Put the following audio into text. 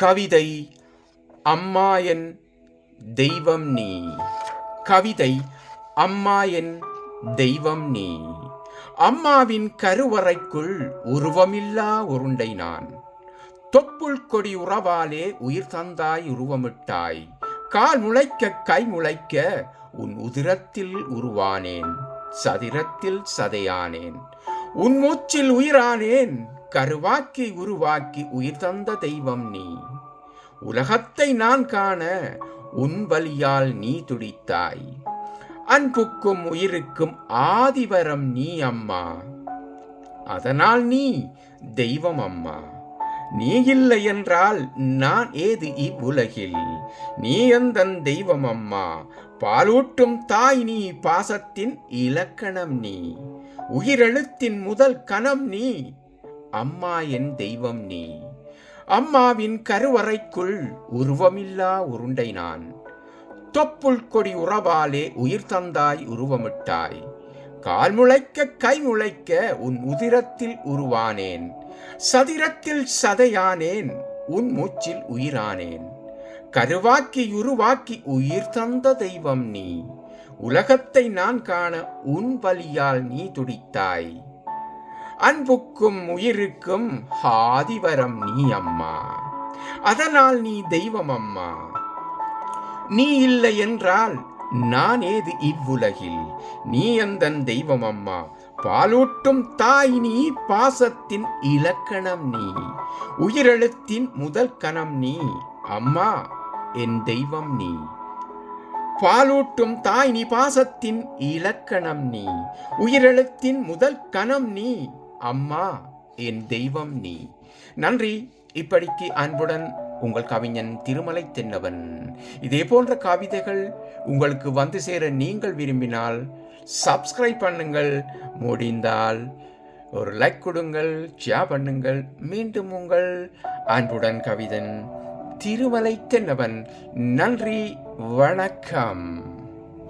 கவிதை அம்மா என் தெய்வம் நீ. கவிதை அம்மா என் தெய்வம் நீ. அம்மாவின் கருவறைக்குள் உருவமில்லா உருண்டை நான். தொப்புள் கொடி உறவாலே உயிர் தந்தாய் உருவமிட்டாய். கால் முளைக்க கை முளைக்க உன் உதிரத்தில் உருவானேன். சதிரத்தில் சதையானேன். உன் மூச்சில் உயிரானேன். கருவாக்கி உருவாக்கி உயிர் தந்த தெய்வம் நீ. உலகத்தை நான் காண உன் வலியால் நீ துடித்தாய். அன்புக்கும் உயிருக்கும் ஆதிவரம் நீ அம்மா. அதனால் நீ தெய்வம் அம்மா. நீ இல்லை என்றால் நான் ஏது இவ்வுலகில்? நீ எந்தன் தெய்வம் அம்மா? பாலூட்டும் தாய் நீ பாசத்தின் இலக்கணம் நீ. உயிரெழுத்தின் முதல் கணம் நீ. அம்மா என் தெய்வம் நீ. அம்மாவின் கருவறைக்குள் உருவமில்லா உருண்டை நான். தொப்புள் கொடி உறவாலே உயிர் தந்தாய் உருவமிட்டாய். கால் முளைக்க கை முளைக்க உன் உதிரத்தில் உருவானேன். சதிரத்தில் சதையானேன் உன் மூச்சில் உயிரானேன். கருவாக்கி உருவாக்கி உயிர் தந்த தெய்வம் நீ. உலகத்தை நான் காண உன் வலியால் நீ துடித்தாய். அன்புக்கும் உயிருக்கும் ஆதிவரம் நீ அம்மா. அதனால் நீ தெய்வம் அம்மா. நீ இல்லை என்றால் நான் ஏது இவ்வுலகில்? நீ எந்தன் தெய்வம் அம்மா? பாலூட்டும் தாய் நீ பாசத்தின் இலக்கணம் நீ. உயிரெழுத்தின் முதல் கணம் நீ அம்மா என் தெய்வம் நீ. பாலூட்டும் தாய் நீ பாசத்தின் இலக்கணம் நீ. உயிரெழுத்தின் முதல் கணம் நீ அம்மா என் தெய்வம் நீ. நன்றி. இப்படிக்கு அன்புடன் உங்கள் கவிஞன் திருமலை தென்னவன். இதே போன்ற கவிதைகள் உங்களுக்கு வந்து சேர நீங்கள் விரும்பினால் சப்ஸ்கிரைப் பண்ணுங்கள். முடிந்தால் ஒரு லைக் கொடுங்கள் ஷேர் பண்ணுங்கள். மீண்டும் உங்கள் அன்புடன் கவிதன் திருமலை தென்னவன். நன்றி. வணக்கம்.